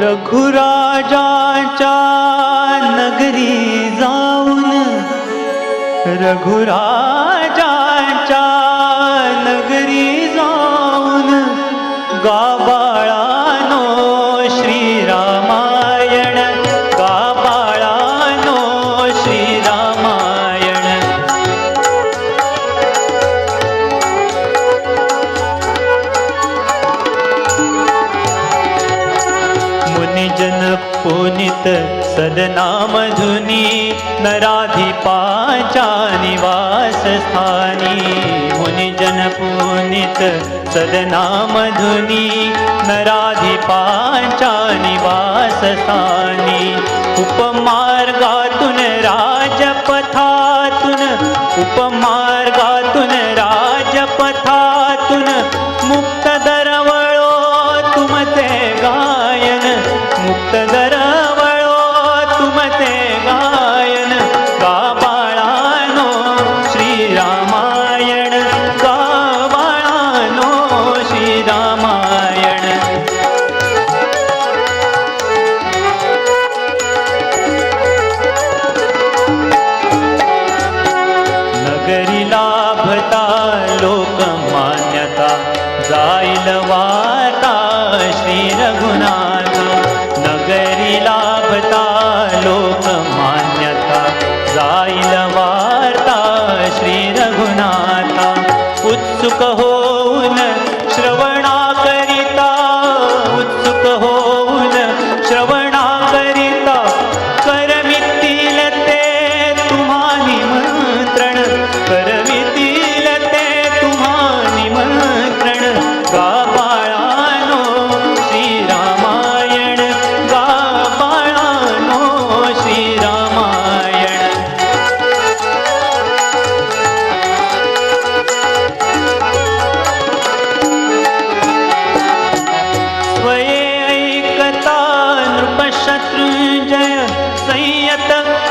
रघुराजाच्या नगरी जाऊन रघुराजाच्या नगरी जाऊन गाबा पुनित सदनामधुनी नराधिपाच्या निवासस्थानी। मुनिजन पुनित सदनामधुनी नराधिपाच्या निवासस्थानी। उपमार्गातून राजपथातून उपमार्गातून श्री रघुनाथ नगरी लाभता लोकमान्यता जाईल वार्ता श्री रघुनाथा उत्सुक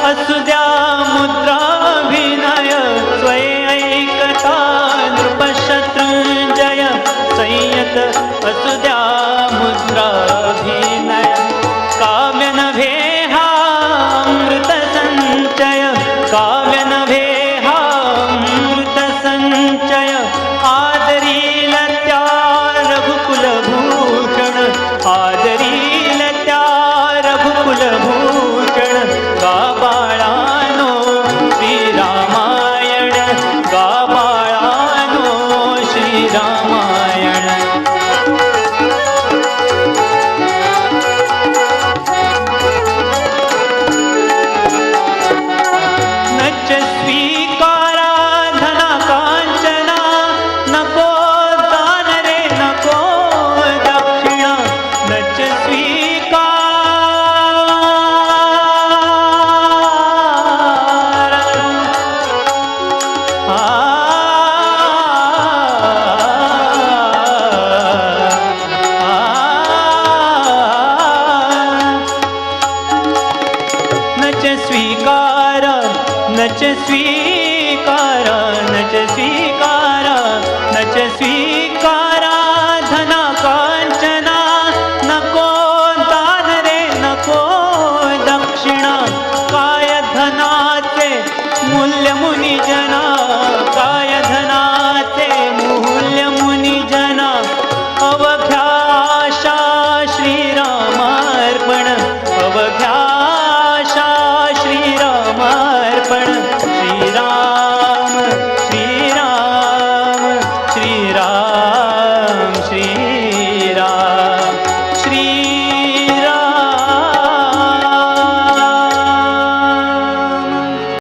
असू द्या मुद्राभिनय स्वय ऐकता नृपशत्रुंजय संयत असू द्या मुद्राभिनय. स्वीकारा नच स्वीकारा नच स्वीकारा, धना कांचना नको दान रे नको दक्षिणा, काय धनाचे मूल्य